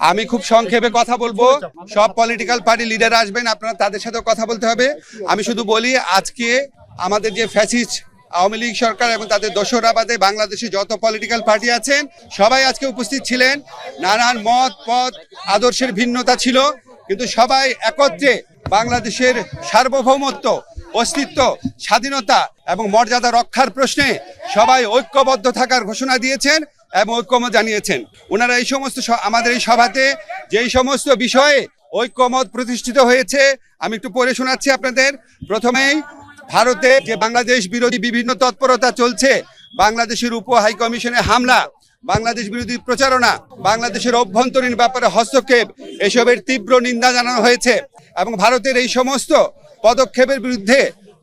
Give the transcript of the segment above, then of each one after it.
আমি খুব সংক্ষেপে কথা বলব। সব পলিটিক্যাল পার্টি লিডার আসবেন, আপনারা তাদের সাথেও কথা বলতে হবে। আমি শুধু বলি, আজকে আমাদের যে ফ্যাসিস্ট আওয়ামী লীগ সরকার এবং তাদের দোসরা বাদে বাংলাদেশে যত পলিটিক্যাল পার্টি আছেন, সবাই আজকে উপস্থিত ছিলেন। নানান মত পথ আদর্শের ভিন্নতা ছিল, কিন্তু সবাই একত্রে বাংলাদেশের সার্বভৌমত্ব, অস্তিত্ব, স্বাধীনতা এবং মর্যাদা রক্ষার প্রশ্নে সবাই ঐক্যবদ্ধ থাকার ঘোষণা দিয়েছেন। এবং ঐক্যমত জানিয়েছেন। ওনারা এই সমস্ত আমাদের এই সভাতে যেই সমস্ত বিষয়ে ঐক্যমত প্রতিষ্ঠিত হয়েছে, আমি একটু পড়ে শোনাচ্ছি আপনাদের। প্রথমেই ভারতে যে বাংলাদেশ বিরোধী বিভিন্ন তৎপরতা চলছে, বাংলাদেশের উপ হাই কমিশনে হামলা, বাংলাদেশ বিরোধী প্রচারণা, বাংলাদেশের অভ্যন্তরীণ ব্যাপারে হস্তক্ষেপ, এসবের তীব্র নিন্দা জানানো হয়েছে। এবং ভারতের এই সমস্ত পদক্ষেপের বিরুদ্ধে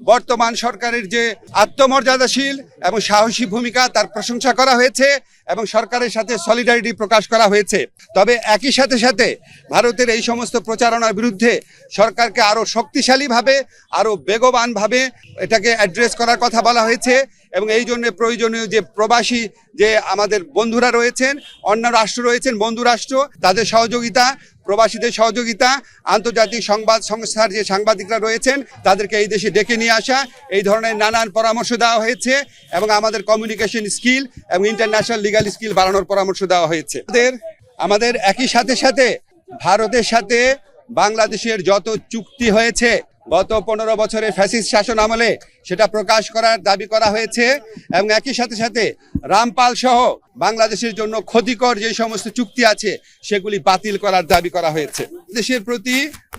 বর্তমান সরকারের যে আত্মমর্যাদাশীল এবং সাহসী ভূমিকা তার প্রশংসা করা হয়েছে এবং সরকারের সাথে সলিডারিটি প্রকাশ করা হয়েছে। তবে একই সাথে সাথে ভারতের এই সমস্ত প্রচারণার বিরুদ্ধে সরকারকে আরও শক্তিশালীভাবে, আরও বেগবানভাবে এটাকে অ্যাড্রেস করার কথা বলা হয়েছে। এবং এই জন্য প্রয়োজনীয় যে প্রবাসী, যে আমাদের বন্ধুরা রয়েছেন, অন্য রাষ্ট্র রয়েছেন, বন্ধু রাষ্ট্র, তাদের সহযোগিতা, প্রবাসীদের সহযোগিতা, আন্তর্জাতিক সংবাদ সংস্থার যে সাংবাদিকরা রয়েছেন, তাদেরকে এই দেশে ডেকে নিয়ে আসা, এই ধরনের নানান পরামর্শ দেওয়া হয়েছে এবং আমাদের কমিউনিকেশন স্কিল এবং ইন্টারন্যাশনাল লিগাল স্কিল বাড়ানোর পরামর্শ দেওয়া হয়েছে। আমাদের আমাদের একই সাথে সাথে ভারতের সাথে বাংলাদেশের যত চুক্তি হয়েছে গত পনেরো বছরের ফ্যাসিস্ট শাসন আমলে সেটা প্রকাশ করার দাবি করা হয়েছে এবং একই সাথে সাথে রামপাল সহ বাংলাদেশের জন্য ক্ষতিকর যে সমস্ত চুক্তি আছে, সেগুলি বাতিল করার দাবি করা হয়েছে। দেশের প্রতি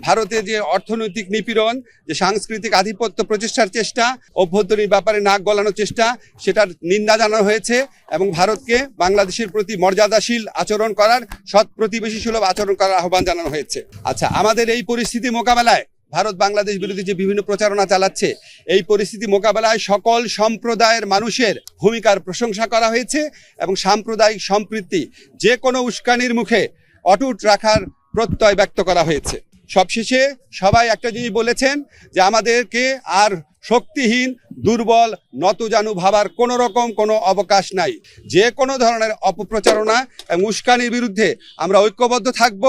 ভারতের যে অর্থনৈতিক নিপীড়ন, যে সাংস্কৃতিক আধিপত্য প্রচেষ্টার চেষ্টা, অভ্যন্তরীণ ব্যাপারে নাক গলানোর চেষ্টা, সেটার নিন্দা জানানো হয়েছে এবং ভারতকে বাংলাদেশের প্রতি মর্যাদাশীল আচরণ করার সৎ প্রতিবেশী সুলভ আচরণ করার আহ্বান জানানো হয়েছে। আচ্ছা আমাদের এই পরিস্থিতি মোকাবেলায় ভারত বাংলাদেশ বিরোধী যে বিভিন্ন প্রচারণা চালাচ্ছে, এই পরিস্থিতি মোকাবেলায় সকল সম্প্রদায়ের মানুষের ভূমিকার প্রশংসা করা হয়েছে এবং সাম্প্রদায়িক সম্প্রীতি যে কোনো উস্কানির মুখে অটুট রাখার প্রত্যয় ব্যক্ত করা হয়েছে। সবশেষে সবাই একটা জিনিস বলেছেন যে আমাদেরকে আর শক্তিহীন, দুর্বল, নতজানু ভাবার কোনো রকম কোনো অবকাশ নাই। যে কোনো ধরনের অপপ্রচারণা এবং উস্কানির বিরুদ্ধে আমরা ঐক্যবদ্ধ থাকব।